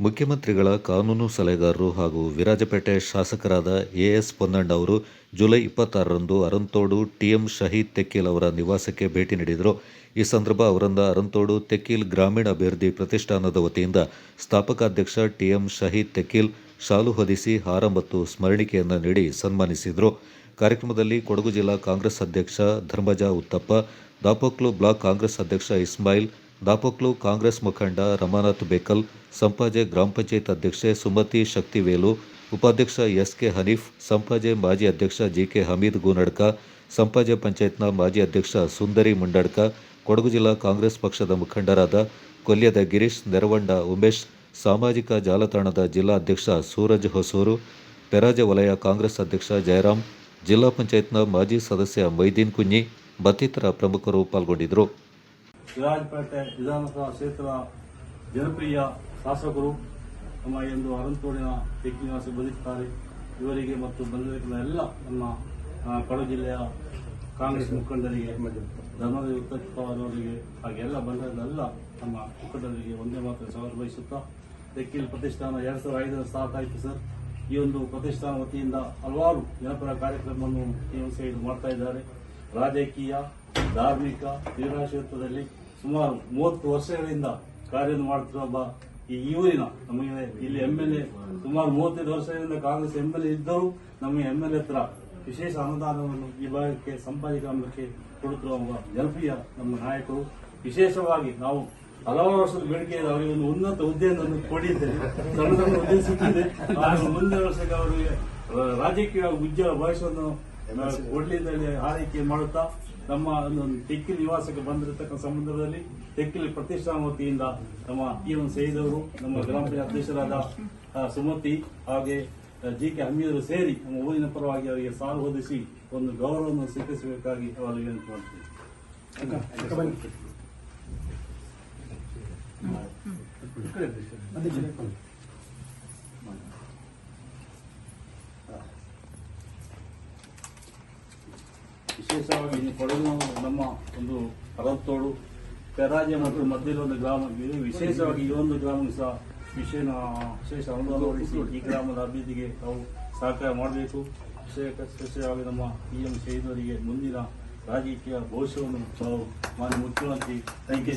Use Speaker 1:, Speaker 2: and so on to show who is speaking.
Speaker 1: ಮುಖ್ಯಮಂತ್ರಿಗಳ ಕಾನೂನು ಸಲಹೆಗಾರರು ಹಾಗೂ ವಿರಾಜಪೇಟೆ ಶಾಸಕರಾದ ಎಎಸ್ ಪೊನ್ನಣ್ಣ ಅವರು ಜುಲೈ ಇಪ್ಪತ್ತಾರರಂದು ಅರಂತೋಡು ಟಿಎಂ ಶಹೀದ್ ತೆಕ್ಕೀಲ್ ಅವರ ನಿವಾಸಕ್ಕೆ ಭೇಟಿ ನೀಡಿದರು. ಈ ಸಂದರ್ಭ ಅವರಿಂದ ಅರಂತೋಡು ತೆಕ್ಕೀಲ್ ಗ್ರಾಮೀಣ ಅಭಿವೃದ್ಧಿ ಪ್ರತಿಷ್ಠಾನದ ವತಿಯಿಂದ ಸ್ಥಾಪಕಾಧ್ಯಕ್ಷ ಟಿಎಂ ಶಹೀದ್ ತೆಕ್ಕೀಲ್ ಶಾಲು ಹೊದಿಸಿ ಹಾರ ಮತ್ತು ಸ್ಮರಣಿಕೆಯನ್ನು ನೀಡಿ ಸನ್ಮಾನಿಸಿದರು. ಕಾರ್ಯಕ್ರಮದಲ್ಲಿ ಕೊಡಗು ಜಿಲ್ಲಾ ಕಾಂಗ್ರೆಸ್ ಅಧ್ಯಕ್ಷ ಧರ್ಮಜ ಉತ್ತಪ್ಪ, ದಾಪೋಕ್ಲು ಬ್ಲಾಕ್ ಕಾಂಗ್ರೆಸ್ ಅಧ್ಯಕ್ಷ ಇಸ್ಮಾಯಿಲ್ ದಾಪೋಕ್ಲು ಕಾಂಗ್ರೆಸ್ ಮುಖಂಡ ರಮಾನಾಥ್ ಬೇಕಲ್, ಸಂಪಾಜೆ ಗ್ರಾಮ ಪಂಚಾಯತ್ ಅಧ್ಯಕ್ಷೆ ಸುಮತಿ ಶಕ್ತಿವೇಲು, ಉಪಾಧ್ಯಕ್ಷ ಎಸ್ ಕೆ ಹನೀಫ್, ಸಂಪಾಜೆ ಮಾಜಿ ಅಧ್ಯಕ್ಷ ಜಿ ಕೆ ಹಮೀದ್ ಗೂನಡ್ಕ, ಸಂಪಾಜೆ ಪಂಚಾಯತ್ನ ಮಾಜಿ ಅಧ್ಯಕ್ಷ ಸುಂದರಿ ಮುಂಡಡ್ಕ, ಕೊಡಗು ಜಿಲ್ಲಾ ಕಾಂಗ್ರೆಸ್ ಪಕ್ಷದ ಮುಖಂಡರಾದ ಕೊಲ್ಯದ ಗಿರೀಶ್, ನೆರವಂಡ ಉಮೇಶ್, ಸಾಮಾಜಿಕ ಜಾಲತಾಣದ ಜಿಲ್ಲಾ ಅಧ್ಯಕ್ಷ ಸೂರಜ್ ಹೊಸೂರು, ಪೆರಾಜ ವಲಯ ಕಾಂಗ್ರೆಸ್ ಅಧ್ಯಕ್ಷ ಜಯರಾಮ್, ಜಿಲ್ಲಾ ಪಂಚಾಯತ್ನ ಮಾಜಿ ಸದಸ್ಯ ಮೈದೀನ್ ಕುಂಜಿ ಮತ್ತಿತರ ಪ್ರಮುಖರು ಪಾಲ್ಗೊಂಡಿದ್ದರು.
Speaker 2: ವಿರಾಜಪೇಟೆ ವಿಧಾನಸಭಾ ಕ್ಷೇತ್ರ ಜನಪ್ರಿಯ ಶಾಸಕರು ನಮ್ಮ ಎಂದು ಅರಂತೋಡಿನ ನಿವಾಸ ಬದುಕುತ್ತಾರೆ ಇವರಿಗೆ ಮತ್ತು ಬಂದಿರುವ ಎಲ್ಲ ನಮ್ಮ ಕೊಡಗು ಜಿಲ್ಲೆಯ ಕಾಂಗ್ರೆಸ್ ಮುಖಂಡರಿಗೆ ಧರ್ಮದ ಉತ್ತಪ್ಪವರಿಗೆ ಹಾಗೆ ಎಲ್ಲ ಬಂದರೆಲ್ಲ ನಮ್ಮ ಮುಖಂಡರಿಗೆ ಒಂದೇ ಮಾತ್ರ ಸವಾಲು ಬಯಸುತ್ತಾ ತೆಕ್ಕಿಲ್ ಪ್ರತಿಷ್ಠಾನ ಎರಡ್ ಸಾವಿರದ ಐದರ ಸ್ಟಾರ್ಟ್ ಆಯಿತು ಸರ್. ಈ ಒಂದು ಪ್ರತಿಷ್ಠಾನ ವತಿಯಿಂದ ಹಲವಾರು ಜನಪರ ಕಾರ್ಯಕ್ರಮವನ್ನು ಮಾಡ್ತಾ ಇದ್ದಾರೆ. ರಾಜಕೀಯ ಧಾರ್ಮಿಕ ಕ್ರೀಡಾ ಕ್ಷೇತ್ರದಲ್ಲಿ ಸುಮಾರು ಮೂವತ್ತು ವರ್ಷಗಳಿಂದ ಕಾರ್ಯವನ್ನು ಮಾಡುತ್ತಿರುವ ಒಬ್ಬ ಈ ಊರಿನ ನಮಗೆ ಇಲ್ಲಿ ಎಂ ಎಲ್ ಎ ಸುಮಾರು ಮೂವತ್ತೈದು ವರ್ಷಗಳಿಂದ ಕಾಂಗ್ರೆಸ್ ಎಂ ಎಲ್ ಎ ಇದ್ದರೂ ನಮಗೆ ಎಂ ಎಲ್ ಎ ಹತ್ರ ವಿಶೇಷ ಅನುದಾನವನ್ನು ಈ ಭಾಗಕ್ಕೆ ಸಂಪಾದಿ ಗ್ರಾಮಕ್ಕೆ ಕೊಡುತ್ತಿರುವ ಜನಪ್ರಿಯ ನಮ್ಮ ನಾಯಕರು. ವಿಶೇಷವಾಗಿ ನಾವು ಹಲವಾರು ವರ್ಷದ ಬೇಡಿಕೆ ಇದೆ. ಅವರಿಗೆ ಒಂದು ಉನ್ನತ ಹುದ್ದೆಯನ್ನು ಕೊಡಿದ್ದೇವೆ ಸಣ್ಣ ಹುದ್ದೆ ಸಿಕ್ಕಿದೆ. ಮುಂದಿನ ವರ್ಷಕ್ಕೆ ಅವರಿಗೆ ರಾಜಕೀಯ ಉಜ್ವಲ ಭವಿಷ್ಯವನ್ನು ಕೊಡ್ಲಿ ಆರೈಕೆ ಮಾಡುತ್ತಾ ನಮ್ಮ ಒಂದು ತೆಕ್ಕಿ ನಿವಾಸಕ್ಕೆ ಬಂದಿರತಕ್ಕಂಥ ಸಂಬಂಧದಲ್ಲಿ ತೆಕ್ಕಿಲಿ ಪ್ರತಿಷ್ಠಾನ ವತಿಯಿಂದ ನಮ್ಮ ಈ ಒಂದು ಸೈದವರು ನಮ್ಮ ಗ್ರಾಮ ಪಂಚಾಯತ್ ಅಧ್ಯಕ್ಷರಾದ ಸುಮತಿ ಹಾಗೆ ಜಿ ಕೆ ಹಮ್ಮಿಯವರು ಸೇರಿ ನಮ್ಮ ಊರಿನ ಪರವಾಗಿ ಅವರಿಗೆ ಸಾಲು ಹೊದಿಸಿ ಒಂದು ಗೌರವವನ್ನು ಸ್ವೀಕರಿಸಬೇಕಾಗಿ ಅವರು ವಿನಂತಿ ಮಾಡ್ತೀವಿ ವಿಶೇಷವಾಗಿ ಕೊಡಗು ನಮ್ಮ ಒಂದು ಅರವತ್ತೋಳು ಪೆರಾಜೆ ಮತ್ತು ಮಧ್ಯದ ಒಂದು ಗ್ರಾಮ ವಿಶೇಷವಾಗಿ ಈ ಒಂದು ಗ್ರಾಮ ಸಹ ವಿಶೇಷ ವಿಶೇಷ ಅನುದಾನ ಈ ಗ್ರಾಮದ ಅಭಿವೃದ್ಧಿಗೆ ನಾವು ಸಹಕಾರ ಮಾಡಬೇಕು. ವಿಶೇಷ ವಿಶೇಷವಾಗಿ ನಮ್ಮ ಪಿ ಎಂ ಶಹೀದರಿಗೆ ಮುಂದಿನ ರಾಜಕೀಯ ಭವಿಷ್ಯವನ್ನು ನಾವು ಮಾನ್ಯ ಮುಖ್ಯಮಂತ್ರಿ ವೆಂಕಟೇಶ್